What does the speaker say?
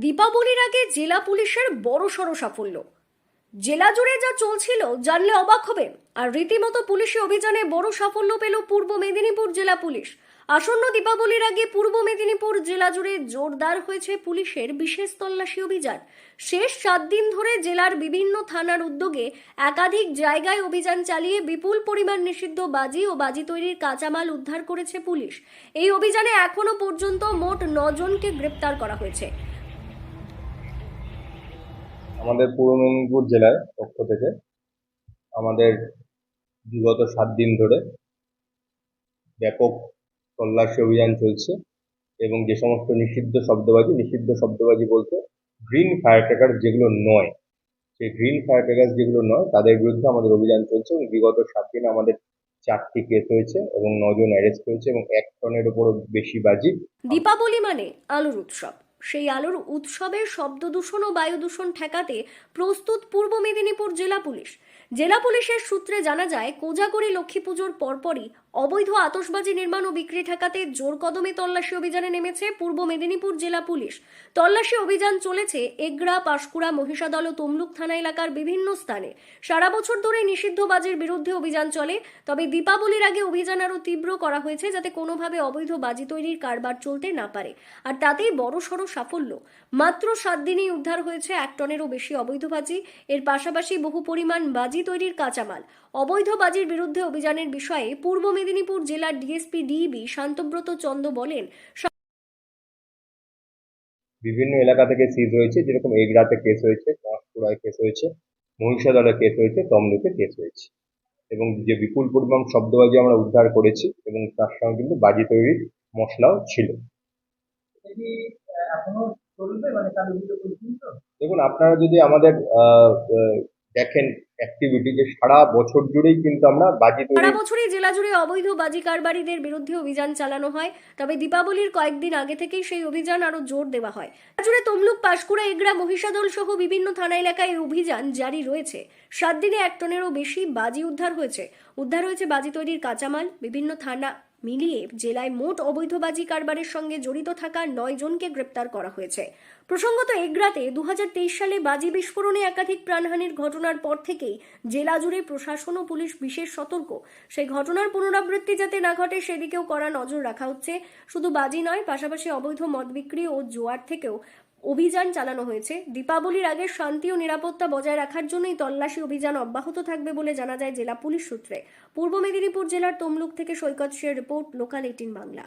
দীপাবলির আগে জেলা পুলিশের বড়সড় সাফল্য। জেলা জুড়ে যা চলছিল জানলে অবাক হবে। আর রীতিমতো পুলিশি অভিযানে বড় সাফল্য পেল পূর্ব মেদিনীপুর জেলা পুলিশ। আসন্ন দীপাবলির আগে পূর্ব মেদিনীপুর জেলা জুড়ে জোরদার হয়েছে পুলিশের বিশেষ তল্লাশি অভিযান। শেষ সাত দিন ধরে জেলার বিভিন্ন থানার উদ্যোগে একাধিক জায়গায় অভিযান চালিয়ে বিপুল পরিমাণ নিষিদ্ধ বাজি ও বাজি তৈরির কাঁচামাল উদ্ধার করেছে পুলিশ। এই অভিযানে এখনও পর্যন্ত মোট নজনকে গ্রেপ্তার করা হয়েছে। আমাদের পূর্ব মেদিনীপুর জেলার পক্ষ থেকে আমাদের বিগত সাত দিন ধরে ব্যাপক তল্লাশি অভিযান চলছে এবং যে সমস্ত নিষিদ্ধ শব্দবাজি নিষিদ্ধ শব্দবাজি বলতে গ্রিন ফায়ার ক্র্যাকার যেগুলো নয়, সেই গ্রিন ফায়ার ক্র্যাকার যেগুলো নয়, তাদের বিরুদ্ধে আমাদের অভিযান চলছে এবং বিগত সাত দিনে আমাদের চারটি কেস হয়েছে এবং নজন অ্যারেস্ট হয়েছে এবং এক টনের উপরও বেশি বাজি। দীপাবলি মানে আলোর উৎসব। সেই আলোর উৎসবের শব্দ দূষণ ও বায়ু দূষণ ঠেকাতে প্রস্তুত পূর্ব মেদিনীপুর জেলা পুলিশ। জেলা পুলিশের সূত্রে জানা যায়, কোজাগরি লক্ষ্মী পুজোর পরপরই অবৈধ আতসবাজি নির্মাণ ও বিক্রি ঠেকাতে জোর কদমে তল্লাশি অভিযানে নেমেছে পূর্ব মেদিনীপুর জেলা পুলিশ। তল্লাশি অভিযান চলেছে এগরা পাশকুড়া, মহিষাদল ও তমলুক থানা এলাকার বিভিন্ন স্থানে। সারা বছর ধরে নিষিদ্ধ বাজির বিরুদ্ধে অভিযান চলে, তবে দীপাবলির আগে অভিযান আরও তীব্র করা হয়েছে যাতে কোনোভাবে অবৈধ বাজি তৈরির কারবার চলতে না পারে। আর তাতেই বড় সড় সাফল্য। মাত্র সাত দিনেই উদ্ধার হয়েছে এক টনেরও বেশি অবৈধ বাজি। এর পাশাপাশি বহু পরিমাণ বাজি তৈরির কাঁচামাল। অবৈধ বাজির বিরুদ্ধে অভিযানের বিষয়ে পূর্ব মেদিনীপুর জেলার ডিএসপি ডিবি শান্তব্রত চন্দ বলেন বিভিন্ন এলাকা থেকে সিজ হয়েছে, যেরকম এগরাতে কেস হয়েছে পাঁশকুড়ায় কেস হয়েছে, মহিষাদলে কেস হয়েছে, তমলুকে কেস হয়েছে। এবং যে বিপুল পরিমাণ শব্দবাজি আমরা উদ্ধার করেছি, এবং তার সঙ্গে কিন্তু বাজি তৈরির মশলাও ছিল। মানে দেখুন আপনারা যদি আমাদের দেখেন অ্যাক্টিভিটি যে সারা বছর জুড়েই কিন্তু আমরা বাজি সারা বছরই জেলা জুড়ে অবৈধ বাজি কারবারিদের বিরুদ্ধে অভিযান চালানো হয়। তবে দীপাবলির কয়েকদিন আগে থেকেই সেই অভিযান আরও জোর দেওয়া হয়। জেলা জুড়ে তমলুক পাশকুড়া এগরা মহিষাদল সহ বিভিন্ন থানা এলাকায় এই অভিযান জারি রয়েছে। সাত দিনে এক টনেরও বেশি বাজি উদ্ধার হয়েছে। উদ্ধার হয়েছে বাজি তৈরির কাঁচামাল বিভিন্ন থানা মিলিয়ে জেলায় মোট অবৈধ বাজি কারবারের সঙ্গে জড়িত থাকা নয় জনকে গ্রেপ্তার করা হয়েছে। প্রসঙ্গত এগরাতে দুহাজার তেইশ সালে বাজি বিস্ফোরণে একাধিক প্রাণহানির ঘটনার পর থেকেই জেলা জুড়ে প্রশাসন ও পুলিশ বিশেষ সতর্ক। সেই ঘটনার পুনরাবৃত্তি যাতে না ঘটে, সেদিকেও কড়া নজর রাখা হচ্ছে। শুধু বাজি নয়, পাশাপাশি অবৈধ মদ বিক্রি ও জোয়ার থেকেও অভিযান চালানো হয়েছে। দীপাবলির আগে শান্তি ও নিরাপত্তা বজায় রাখার জন্যই তল্লাশি অভিযান অব্যাহত থাকবে বলে জানা যায় জেলা পুলিশ সূত্রে। পূর্ব মেদিনীপুর জেলার তমলুক থেকে Saikat Sher report local eighteen Bangla